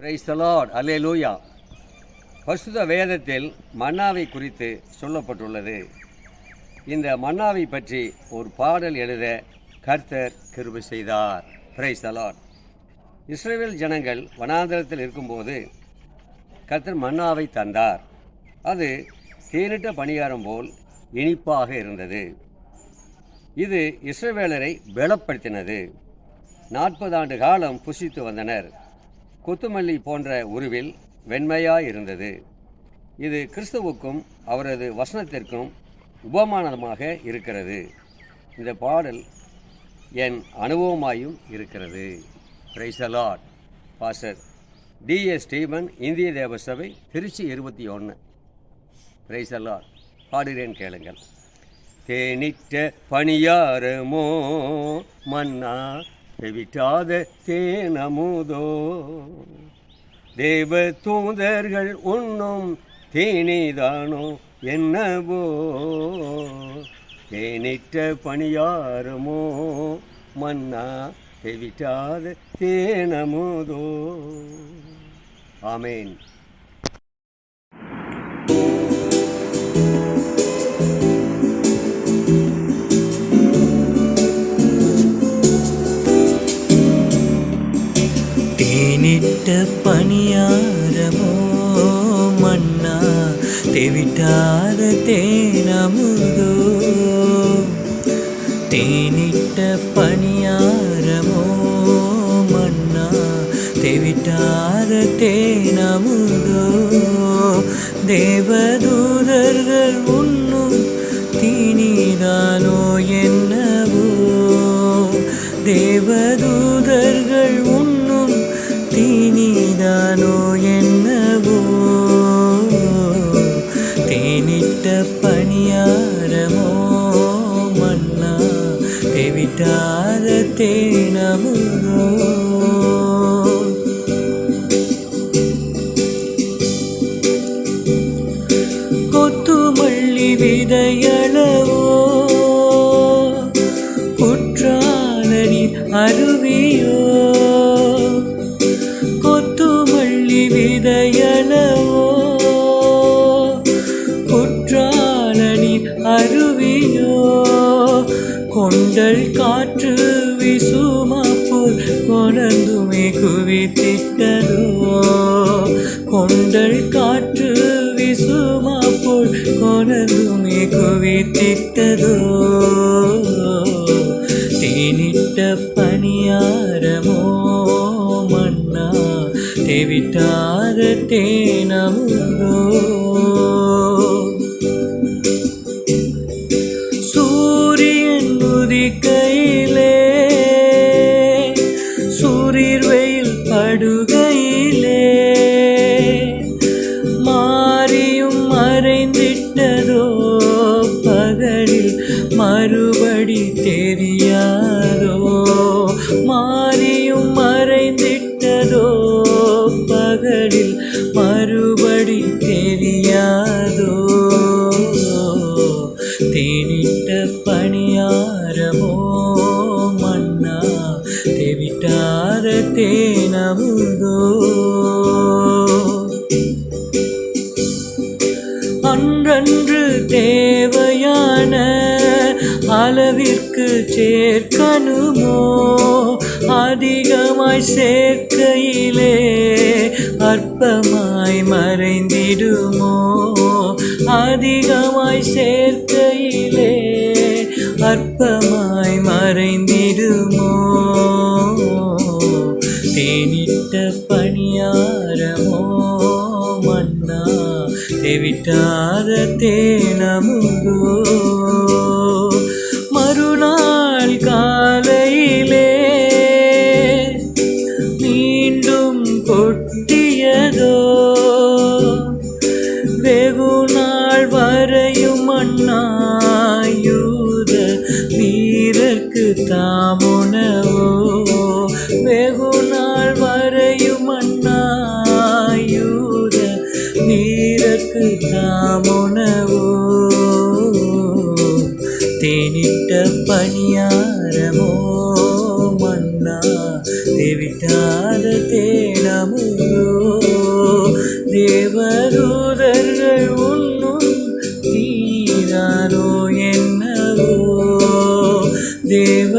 Price தலாட் அல்லே லூயா பசுத வேதத்தில் மன்னாவை குறித்து சொல்லப்பட்டுள்ளது. இந்த மன்னாவை பற்றி ஒரு பாடல் எழுத கர்த்தர் கிருபை செய்தார். பிரைஸ் தலாட் இஸ்ரேல் ஜனங்கள் வனாந்தரத்தில் இருக்கும்போது கர்த்தர் மன்னாவை தந்தார். அது தேனிட்ட பணியாரம் போல் இனிப்பாக இருந்தது. இது இஸ்ரவேலரை பலப்படுத்தினது. நாற்பது ஆண்டு காலம் புசித்து வந்தனர். கொத்துமல்லி போன்ற உருவில் வெண்மையாயிருந்தது. இது கிறிஸ்துவுக்கும் அவரது வசனத்திற்கும் உபமானமாக இருக்கிறது. இந்த பாடல் என் அனுபவமாயும் இருக்கிறது. பிரைசலாட் பாஸ்டர் டிஎஸ் ஸ்டீபன் இந்திய தேவசபை திருச்சி இருபத்தி ஒன்று பிரைசலாட் பாடுகிறேன் கேளுங்கள். தேனிட்ட பணியாரமோ மன்னா செவிட்டாத தேனமுதோ தேவ தூதர்கள் உண்ணும் தேனிதானோ என்னவோ. தேனிட்ட பணியாரமோ மன்னா செவிட்டாத தேனமுதோ ஆமேன். தேனிட்ட பணியாரமோ மன்னா தெவிட்டாத தேனமுதோ தேனிட்ட பணியாரமோ மன்னா தெவிட்டாத தேனமுதோ தேவதூதர்கள் உண்ணும் தீனிதானோ என்னவோ? தேவதூ பணியாரமோ மன்னா தெவிட்டாத தேனமுதோ கொத்துமல்லி விதையளவோ கொண்டல் காற்று விசுமா போல் கொணர்ந்துமே குவித்திட்டதோ கொண்டல் காற்று விசுமா போல் கொணர்ந்துமே குவித்திட்டதோ தேனிட்ட பணியாரமோ மன்னா தெவிட்டாத தேனமுதோ படுகையிலே மாறியும் மறைந்திட்டதோ பகலில் மறுபடி தெரியாதோ? மாறியும் மறைந்திட்டதோ பகலில் தேனமுதோ அன்றன்று தேவையான அளவிற்கு சேர்க்கணுமோ? அதிகமாய் சேர்க்கையிலே அற்பமாய் மறைந்திடுமோ? அதிகமாய் சேர்க்கையிலே அற்பமாய் மறைந்திடுமோ? தேனிட்ட பணியாரமோ மன்னா தெவிட்டாத தேனமுதோ மறுநாள் காலையிலே மீண்டும் கொட்டியதோ வெகு நாள் வரையும் அண்ணாயூத வீரக்கு தாமுனவோ வெகு மறையும் அண்ணாயூர வீரக்கு தாமுனவோ தேனிட்ட பணியாரமோ? மன்னா தேவிட்டார தேனமுயோ தேவதூதர்கள் உண்ணும் தீரானோ என்னவோ? தேவ